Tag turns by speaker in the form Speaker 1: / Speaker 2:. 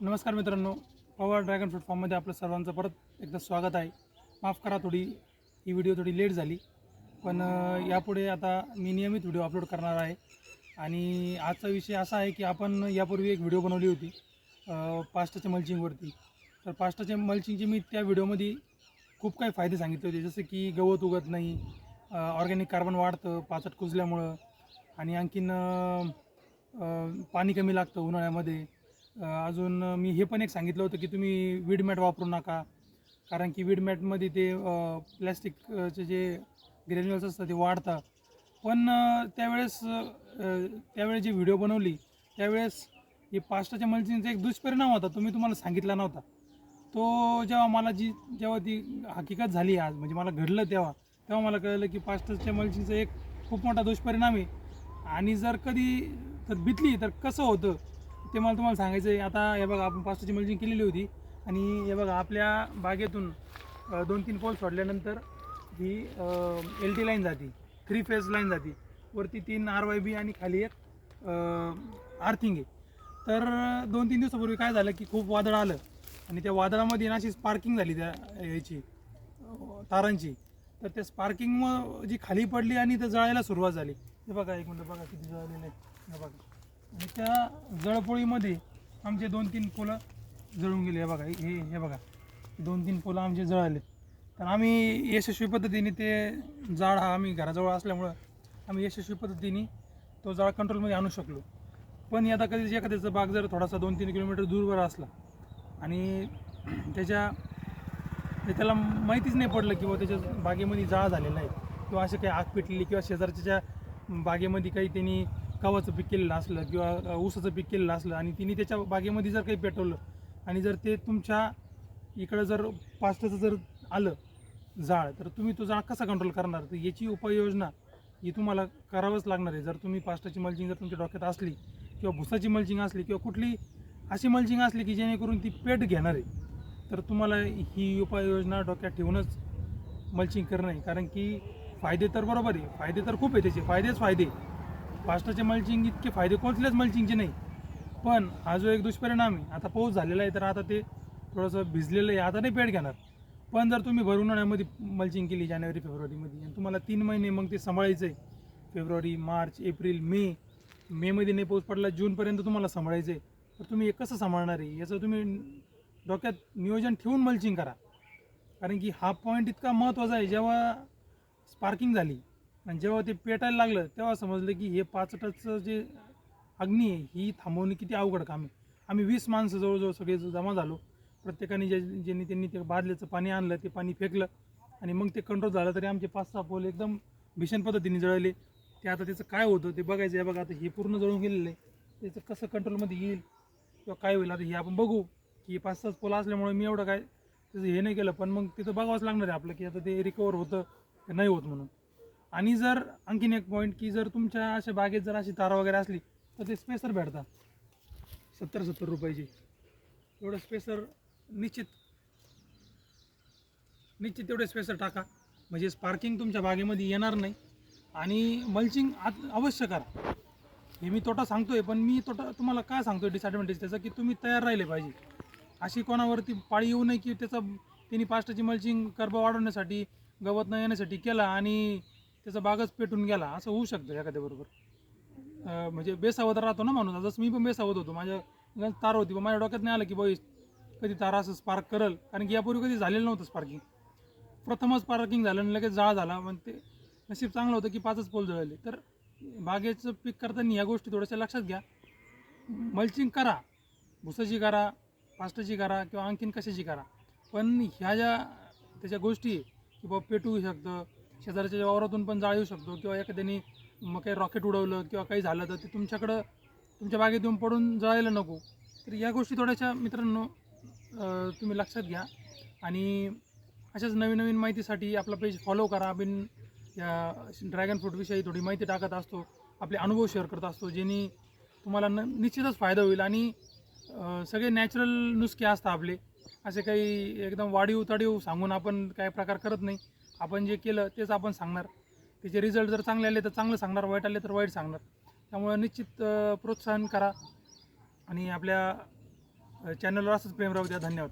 Speaker 1: नमस्कार मित्रांनो power dragon fruit फॉर्ममध्ये आपलं सर्वांचं परत एकदा स्वागत आहे. माफ करा थोडी ही व्हिडिओ थोडी लेट झाली. पण यापुढे आता मी नियमित व्हिडिओ अपलोड करणार आहे. आणि आजचा विषय असा आहे की आपण यापूर्वी एक व्हिडिओ बनवली होती पास्टाच्या मल्चिंगवरती तर पास्टाच्या मल्चिंगचे मी त्या व्हिडिओमध्ये खूप काही फायदे सांगितले होते. जसे की गवत उगत नाही ऑर्गॅनिक कार्बन वाढतं पाचट कुजल्यामुळं. आणि आणखीन पाणी कमी लागतं उन्हाळ्यामध्ये. अजून मी हे पण एक सांगितलं होतं की तुम्ही वीड मॅट वापरू नका. कारण की वीड मॅटमध्ये ते प्लॅस्टिकचे जे ग्रॅन्युअल्स असतात ते वाढतात. पण त्यावेळेस त्यावेळेस जी व्हिडिओ बनवली त्यावेळेस हे पास्टाच्या मल्चिंगचा एक दुष्परिणाम होता. तो मी तुम्हाला सांगितला नव्हता. तो जेव्हा मला जी जेव्हा ती हकीकत झाली आज म्हणजे मला घडलं तेव्हा तेव्हा मला कळलं की पास्टाच्या मल्चिंगचा एक खूप मोठा दुष्परिणाम आहे. आणि जर कधी तर बितली तर कसं होतं? ते मला तुम्हाला सांगायचं आहे आता हे बघा आपण पास्टाची मल्चिंग केलेली होती आणि हे बघा आपल्या बागेतून दोन तीन पोल सोडल्यानंतर ही एल टी लाईन जाते थ्री फेज लाईन जाते. वरती तीन आर वाय बी आणि खाली एक आर्थिंग आहे. तर दोन तीन दिवसापूर्वी काय झालं की खूप वादळ आलं आणि त्या वादळामध्ये ना अशी स्पार्किंग झाली त्या याची तारांची. तर त्या स्पार्किंग मग जी खाली पडली आणि ते जळायला सुरुवात झाली. हे बघा एक मिनटं बघा किती जळालेलं आहे बघा. आणि त्या जळपोळीमध्ये आमचे दोन तीन पोलं जळून गेले. हे बघा हे हे बघा. दोन तीन पोलं आमचे जळाले. तर आम्ही यशस्वी पद्धतीने ते जाळ हा आम्ही घराजवळ असल्यामुळं आम्ही यशस्वी पद्धतीने तो जाळ कंट्रोलमध्ये आणू शकलो. पण आता कधीच एखाद्याचा बाग जर थोडासा दोन तीन किलोमीटर दूरवर असला आणि त्याच्या ते त्याला माहितीच नाही पडलं की बुवा त्याच्या बागेमध्ये जाळ झालेला आहे. किंवा असे काही आग पेटलेली किंवा शेजारच्या बागेमध्ये काही त्यांनी गव्हाचं पीक केलेलं असलं किंवा ऊसाचं पीक केलेलं असलं आणि तिने त्याच्या बागेमध्ये जर काही पेटवलं आणि जर ते तुमच्या इकडं जर पास्टाचं जर आलं जाळ तर तुम्ही तो जाळ कसा कंट्रोल करणार? तर याची उपाययोजना ही तुम्हाला करावंच लागणार आहे. जर तुम्ही पास्टाची मल्चिंग जर तुमच्या डोक्यात असली किंवा भुसाची मल्चिंग असली किंवा कुठली अशी मल्चिंग असली की जेणेकरून ती पेट घेणार आहे तर तुम्हाला ही उपाययोजना डोक्यात ठेवूनच मल्चिंग करणं आहे. कारण की फायदे तर बरोबर आहे. फायदे तर खूप आहे त्याचे. फायदेच फायदे. पास्टाचे मल्चिंग इतके फायदे कोणत्याच मल्चिंगचे नाही. पण हा जो एक दुष्परिणाम आहे आता पाऊस झालेला आहे तर आता ते थोडंसं भिजलेलं आहे आता नाही पेट घेणार. पण जर तुम्ही भर उन्हाळ्यामध्ये मल्चिंग केली जानेवारी फेब्रुवारीमध्ये आणि तुम्हाला तीन महिने मग ते सांभाळायचं आहे फेब्रुवारी मार्च एप्रिल मे मेमध्ये नाही पाऊस पडला जूनपर्यंत तुम्हाला सांभाळायचं आहे तर तुम्ही हे कसं सांभाळणार आहे? याचं तुम्ही डोक्यात नियोजन ठेवून मल्चिंग करा. कारण की हा पॉईंट इतका महत्त्वाचा आहे जेव्हा स्पार्किंग झाली आणि जेव्हा ते पेटायला लागलं तेव्हा समजलं की हे पाचटाचं जे अग्नी आहे ही थांबवणे किती अवघड काम आहे. आम्ही वीस माणसं जवळजवळ सगळे जमा झालो. प्रत्येकाने जे ज्यांनी त्यांनी ते बादल्याचं पाणी आणलं ते पाणी फेकलं आणि मग ते कंट्रोल झालं. तरी आमचे पाच सहा पोल एकदम भीषण पद्धतीने जळले. ते आता त्याचं काय होतं ते बघायचं आहे. बघा आता हे पूर्ण जळून गेलेलं आहे. त्याचं कसं कंट्रोलमध्ये येईल किंवा काय होईल आता हे आपण बघू की पाच सहा पोल असल्यामुळे मी एवढं काय त्याचं हे नाही केलं. पण मग तिथं बघावंच लागणार आहे आपलं की आता ते रिकवर होतं नाही होत म्हणून. आणि जर आणखीन एक पॉईंट की जर तुमच्या अशा बागेत जर अशी तारा वगैरे असली तर ते स्पेसर भेटतात. सत्तर सत्तर रुपयाची. एवढं स्पेसर निश्चित. निश्चित तेवढे स्पेसर टाका. म्हणजे स्पार्किंग तुमच्या बागेमध्ये येणार नाही. आणि मल्चिंग आत अवश्य करा. हे मी तोटा सांगतोय पण मी तोटा तुम्हाला काय सांगतोय डिसॲडव्हान्टेज त्याचा? की तुम्ही तयार राहिले पाहिजे. अशी कोणावरती पाळी येऊ नये की त्याचा त्यांनी पास्टाची मल्चिंग कर्ब वाढवण्यासाठी गवत न येण्यासाठी केला आणि त्याचा बागच पेटून गेला असं होऊ शकतं एखाद्याबरोबर म्हणजे बेसावत राहतो ना माणूस. जसं मी पण बेसावत होतो. माझ्या तार होती पण माझ्या डोक्यात नाही आलं की बाई कधी तारा असं स्पार्क करल. कारण की यापूर्वी कधी झालेलं नव्हतं स्पार्किंग प्रथमच स्पार्किंग झालं आणि लगेच जाळ झाला. पण ते नशीब चांगलं होतं की पाचच पोल जळले. तर बागेचं पीक करताना या गोष्टी थोड्याशा लक्षात घ्या. मल्चिंग करा. भुसाची करा पास्टाची करा किंवा आणखीन कशाची करा. पण ह्या ज्या त्याच्या गोष्टी की बाबा पेटू शकतं शेजारच्या वावरातून पण जाळ येऊ शकतो किंवा एखाद्याने मग काही रॉकेट उडवलं किंवा काही झालं तर ते तुमच्याकडं तुमच्या बागेत येऊन पडून जळायला नको. तर या गोष्टी थोड्याशा मित्रांनो तुम्ही लक्षात घ्या. आणि अशाच नवीन नवीन माहितीसाठी आपला पेज फॉलो करा. बिन या ड्रॅगन फ्रूटविषयी थोडी माहिती टाकत असतो. आपले अनुभव शेअर करत असतो ज्यांनी तुम्हाला न निश्चितच फायदा होईल. आणि सगळे नॅचरल नुसके असतात आपले. असे काही एकदम वाढीव तडीव सांगून आपण काय प्रकार करत नाही. आपण जे केलं तेच आपण सांगणार. त्याचे रिझल्ट जर चांगले आले तर चांगलं सांगणार वाईट आले तर वाईट सांगणार. त्यामुळे निश्चित प्रोत्साहन करा. आणि आपल्या चॅनलवर असंच प्रेम राहू द्या. धन्यवाद.